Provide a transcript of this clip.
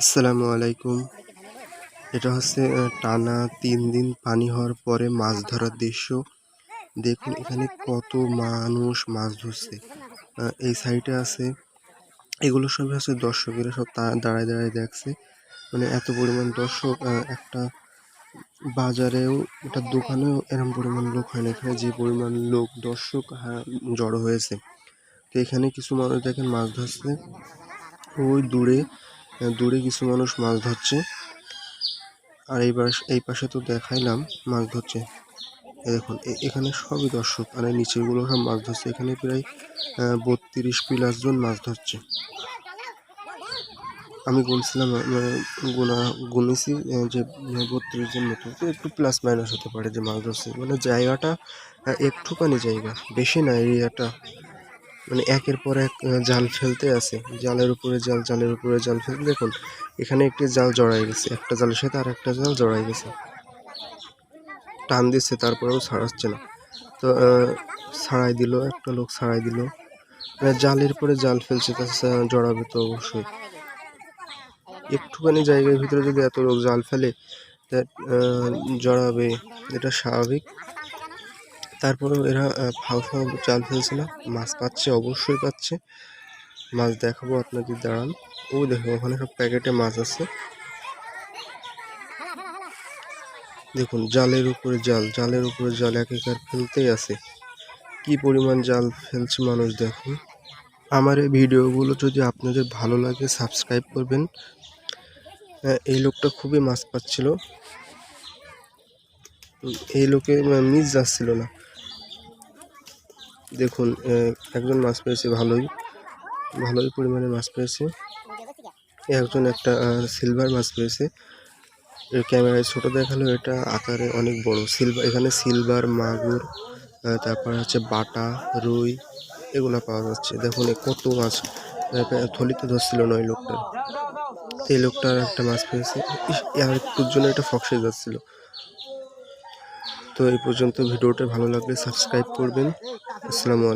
আসসালামু আলাইকুম। এটা হচ্ছে টানা তিন দিন পানি হওয়ার পরে মাছ ধরার দৃশ্য। দেখুন এখানে কত মানুষ মাছ ধরছে। এই সাইডে আছে, এগুলো সব হচ্ছে দর্শকেরা সব দাঁড়ায় দাঁড়ায় দেখছে। মানে এত পরিমাণ দর্শক একটা বাজারেও, একটা দোকানেও এরকম পরিমাণ লোক হয় না। এখানে যে পরিমাণ লোক, দর্শক জড়ো হয়েছে। তো এখানে কিছু মানুষ দেখেন মাছ ধরছে। ওই দূরে দূরে কিছু মানুষ মাছ ধরছে। আর এই পাশ, এই পাশে তো দেখাইলাম মাছ ধরছে। দেখুন এখানে সবই দর্শক। এই নিচেগুলো সব মাছ ধরছে। এখানে প্রায় বত্রিশ প্লাস জন মাছ ধরছে। আমি গুনছিলাম মানে গুনা, গুনেছি যে বত্রিশ জন মতো। একটু প্লাস মাইনাস হতে পারে যে মাছ ধরছে। মানে জায়গাটা একটুখানি জায়গা, বেশি না, এরিয়াটা। মানে একের পর এক জাল ফেলতে আছে। জালের উপরে জাল, জালের উপরে জাল ফেলতে, দেখুন, এখানে একটি জাল জড়াই গেছে, একটা জালের সাথে আর একটা জাল জড়াই গেছে। টান দিচ্ছে তারপরেও ছাড়াচ্ছে না। তো ছাড়াই দিল, একটা লোক ছাড়াই দিল। মানে জালের পরে জাল ফেলছে, তা সা- জড়াবে তো অবশ্যই। একটুখানি জায়গার ভিতরে যদি এত লোক জাল ফেলে জড়াবে, এটা স্বাভাবিক। তারপরেও এরা ফাও ফাও জাল ফেলছে না। মাছ পাচ্ছে অবশ্যই পাচ্ছে। মাছ দেখাবো আপনাদের দাঁড়ান। ও দেখো ওখানে সব প্যাকেটে মাছ আছে। দেখুন জালের উপরে জাল জালের উপরে জাল এক এক আর ফেলতেই আছে। কি পরিমাণ জাল ফেলছে মানুষ দেখুন। আমার এই ভিডিওগুলো যদি আপনাদের ভালো লাগে সাবস্ক্রাইব করবেন। আহ, এই লোকটা খুবই মাছ পাচ্ছিল। এই লোকে মিস যাচ্ছিল না। দেখুন একজন মাছ পেয়েছে ভালোই ভালোই পরিমাণে মাছ পেয়েছে। একজন একটা সিলভার মাছ পেয়েছে। ক্যামেরায় ছোট দেখাল এটা আকারে অনেক বড়। সিলভার এখানে সিলভার মাগুর তারপর হচ্ছে বাটা, রুই, এগুলো পাওয়া যাচ্ছে। দেখুন কত মাছ থলিতে ধরছিল না ওই লোকটার এই লোকটার একটা মাছ পেয়েছে। আর একটুর জন্য এটা ফক্সে যাচ্ছিল। তো এই পর্যন্ত ভিডিওটা ভালো লাগলে সাবস্ক্রাইব করবেন। আসসালামু আলাইকুম।